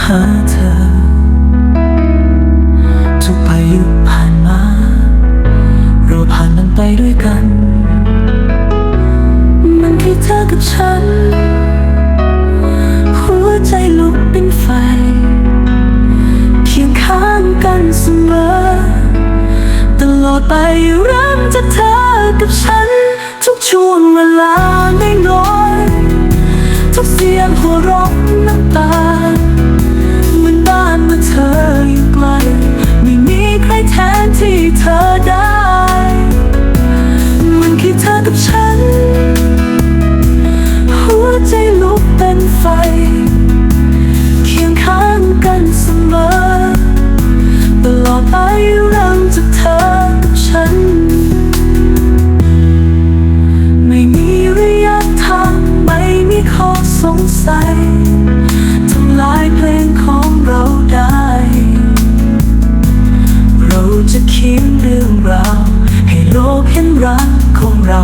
หาเธอ ทุกพายุผ่านมา เราผ่านมันไปด้วยกัน มันคือเธอกับฉัน หัวใจลุกเป็นไฟ เคียงข้างกันเสมอ ตลอดไปรักจะเธอกับฉัน ทุกช่วงเวลาไม่น้อยๆทุกเสียงหัวเราะน้ำตา ธออยู่ไกลไม่มีใครแทนที่เธอได้ มันคือเธอกับฉัน หัวใจลุกเป็นไฟ เคียงข้างกันเสมอ ตลอดไปเริ่มจากเธอกับฉัน ไม่มีระยะทางไม่มีข้อสงสัย เรื่องราวให้โลกเห็นรักของเรา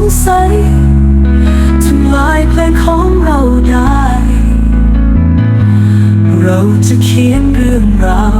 งสัยทำลายเพลงของเราได้ เราจะเขียนเรื่องราว